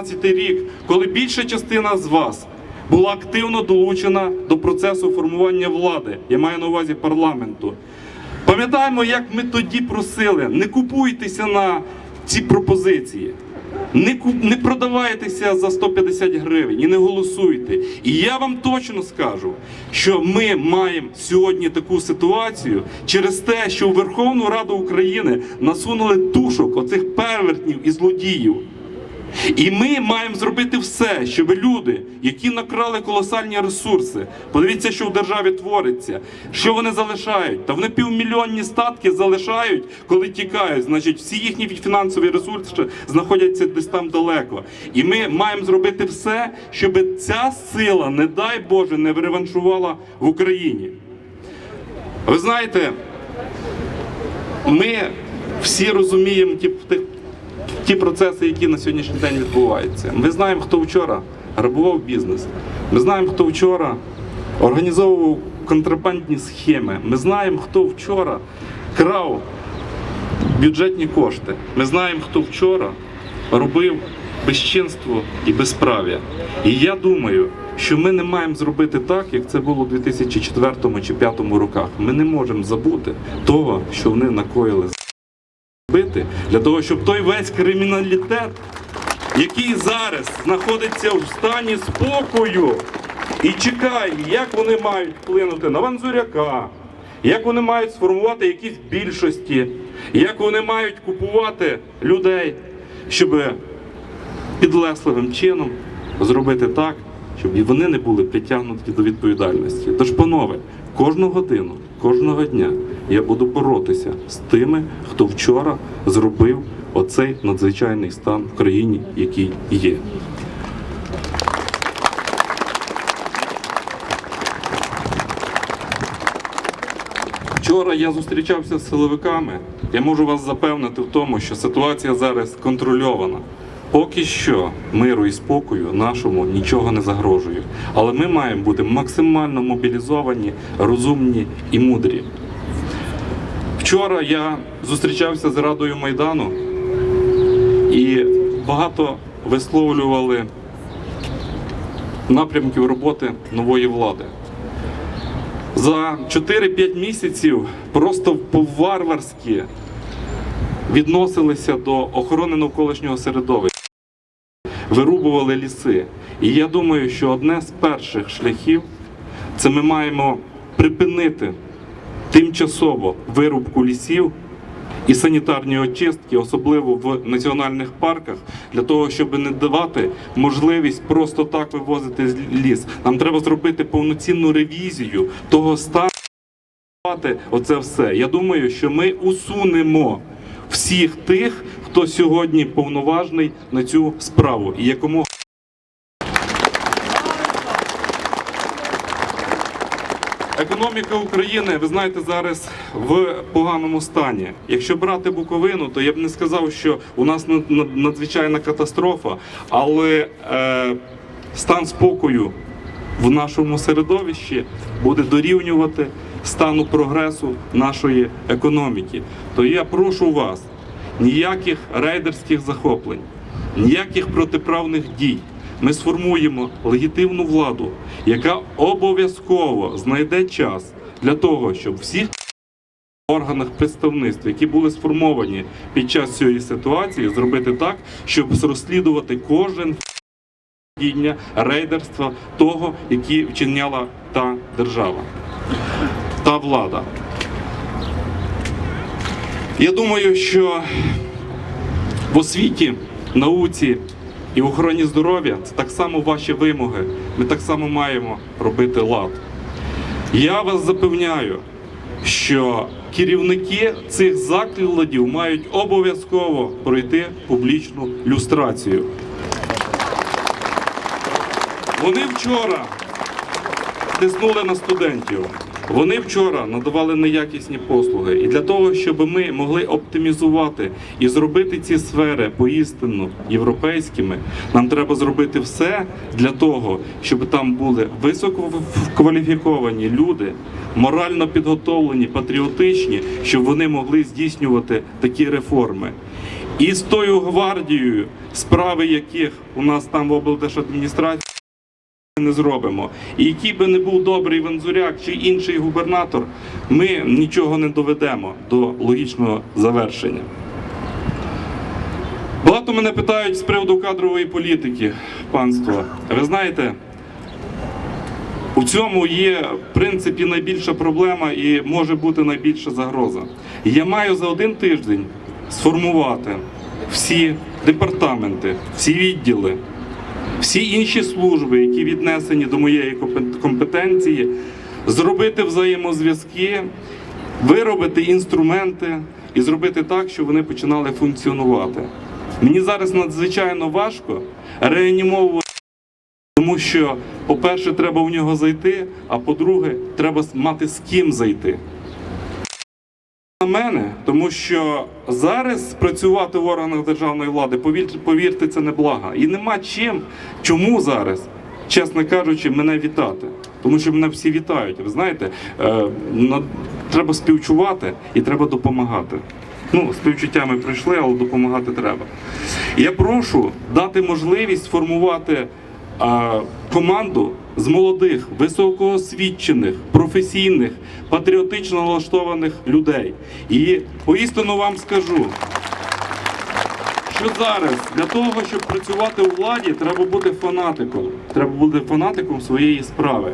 2012 рік, коли більша частина з вас була активно долучена до процесу формування влади, я маю на увазі парламенту. Пам'ятаємо, як ми тоді просили, не купуйтеся на ці пропозиції. Не, не продавайтеся за 150 гривень і не голосуйте. І я вам точно скажу, що ми маємо сьогодні таку ситуацію через те, що в Верховну Раду України насунули тушок оцих перевертнів і злодіїв. І ми маємо зробити все, щоб люди, які накрали колосальні ресурси, подивіться, що в державі твориться, що вони залишають. Та вони півмільйонні статки залишають, коли тікають. Значить, всі їхні фінансові ресурси знаходяться десь там далеко. І ми маємо зробити все, щоб ця сила, не дай Боже, не реваншувала в Україні. Ви знаєте, ми всі розуміємо ті, ті, процеси, які на сьогоднішній день відбуваються. Ми знаємо, хто вчора грабував бізнес. Ми знаємо, хто вчора організовував контрабандні схеми. Ми знаємо, хто вчора крав бюджетні кошти. Ми знаємо, хто вчора робив безчинство і безправ'я. І я думаю, що ми не маємо зробити так, як це було у 2004 чи 2005 роках. Ми не можемо забути того, що вони накоїли зробити, для того, щоб той весь криміналітет, який зараз знаходиться в стані спокою і чекає, як вони мають вплинути на Ванзуряка, як вони мають сформувати якісь більшості, як вони мають купувати людей, щоб підлесливим чином зробити так, щоб і вони не були притягнуті до відповідальності. Тож, панове, кожну годину, кожного дня я буду боротися з тими, хто вчора зробив оцей надзвичайний стан в країні, який є. Вчора я зустрічався з силовиками. Я можу вас запевнити в тому, що ситуація зараз контрольована. Поки що миру і спокою нашому нічого не загрожує. Але ми маємо бути максимально мобілізовані, розумні і мудрі. Вчора я зустрічався з Радою Майдану і багато висловлювали напрямків роботи нової влади. За 4-5 місяців просто по-варварськи відносилися до охорони навколишнього середовища, вирубували ліси. І я думаю, що одне з перших шляхів це ми маємо припинити тимчасово вирубку лісів і санітарні очистки, особливо в національних парках, для того, щоб не давати можливість просто так вивозити ліс. Нам треба зробити повноцінну ревізію того стану. Оце все. Я думаю, що ми усунемо всіх тих, хто сьогодні повноважний на цю справу і якомога. Економіка України, ви знаєте, зараз в поганому стані. Якщо брати Буковину, то я б не сказав, що у нас над- над- надзвичайна катастрофа, але е, стан спокою в нашому середовищі буде дорівнювати стану прогресу нашої економіки. То я прошу вас, ніяких рейдерських захоплень, ніяких протиправних дій. Ми сформуємо легітимну владу, яка обов'язково знайде час для того, щоб всіх органах представництв, які були сформовані під час цієї ситуації, зробити так, щоб розслідувати кожен діння рейдерства того, які вчиняла та держава, та влада. Я думаю, що в освіті, науці і охороні здоров'я це так само ваші вимоги. Ми так само маємо робити лад. Я вас запевняю, що керівники цих закладів мають обов'язково пройти публічну люстрацію. Вони вчора тиснули на студентів. Вони вчора надавали неякісні послуги. І для того, щоб ми могли оптимізувати і зробити ці сфери поістину європейськими, нам треба зробити все для того, щоб там були висококваліфіковані люди, морально підготовлені, патріотичні, щоб вони могли здійснювати такі реформи. і з тою гвардією, справи яких у нас там в облдержадміністрації не зробимо. І який би не був добрий Вензуряк чи інший губернатор, ми нічого не доведемо до логічного завершення. Багато мене питають з приводу кадрової політики, панство. Ви знаєте, у цьому є в принципі найбільша проблема і може бути найбільша загроза. Я маю за один тиждень сформувати всі департаменти, всі відділи, всі інші служби, які віднесені до моєї компетенції, зробити взаємозв'язки, виробити інструменти і зробити так, щоб вони починали функціонувати. Мені зараз надзвичайно важко реанімовувати. Тому що, по-перше, треба в нього зайти, а по-друге, треба мати з ким зайти. На мене, тому що зараз працювати в органах державної влади, повірте, це не благо. І нема чим, чому зараз, чесно кажучи, мене вітати. Тому що мене всі вітають. Ви знаєте, е, треба співчувати і треба допомагати. Ну, співчуття ми прийшли, але допомагати треба. Я прошу дати можливість формувати а, команду з молодих, високоосвічених, професійних, патріотично налаштованих людей. І поістину вам скажу, що зараз для того, щоб працювати у владі, треба бути фанатиком. Треба бути фанатиком своєї справи.